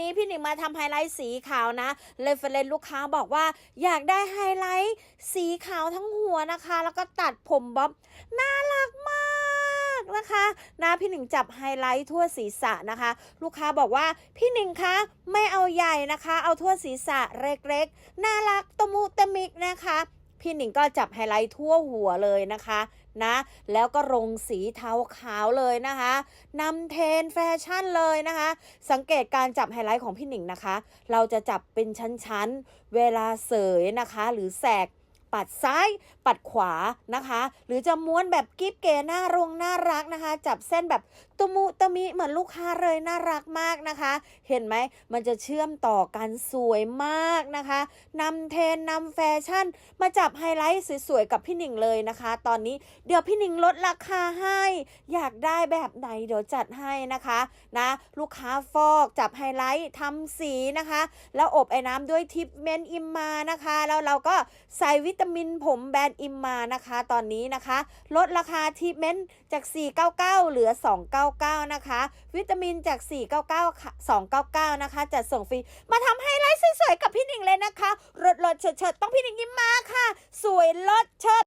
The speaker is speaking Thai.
นี้พี่หนิงมาทำไฮไลท์สีขาวนะเลยเฟรนลูกค้าบอกว่า อยากได้ไฮไลท์สีขาวทั้งหัวนะคะ แล้วก็ตัดผมบ๊อบน่ารักมากนะคะนะพี่หนิงจับไฮไลท์ทั่วศีรษะนะคะ ลูกค้าบอกว่าพี่หนิงคะไม่เอาใหญ่นะคะ เอาทั่วศีรษะเล็กๆน่ารักตะมุตะมิกนะคะ พี่หนิงก็จับไฮไลท์ทั่วหัวเลยนะคะนะแล้วก็ลงสีเทาขาวเลยนะคะนำเทรนแฟชั่นเลยนะคะ สังเกตการจับไฮไลท์ของพี่หนิงนะคะ เราจะจับเป็นชั้นๆ เวลาเสยนะคะ หรือแสก ปัดซ้าย ปัดขวานะคะ หรือจะม้วนแบบกิ๊บเก๋น่ารงน่ารักนะคะ จับเส้นแบบตมุตะมิเหมือนลูกค้าเลยน่ารักมากนะคะ เห็นไหมมันจะเชื่อมต่อกันสวยมากนะคะนำเทรนนำแฟชั่น มาจับไฮไลท์สวยๆกับพี่หนิงเลยนะคะ ตอนนี้เดี๋ยวพี่หนิงลดราคาให้ อยากได้แบบไหนเดี๋ยวจัดให้นะคะนะลูกค้าฟอกจับไฮไลท์ทำสีนะคะ แล้วอบไอ้น้ำด้วยทิปเมนอิมมานะคะ แล้วเราก็ใส่วิตามินผมแบรนด์อิมมานะคะ ตอนนี้นะคะ ลดราคาทีเมนต์จาก 499 เหลือ 299 นะคะ วิตามินจาก 499ค่ะ299 นะคะจัดส่งฟรี มาทำไฮไลท์สวยๆ กับพี่หนิงเลยนะคะรดรดเฉิดๆต้องพี่หนิงยิ้มมาค่ะ สวยรดเฉิด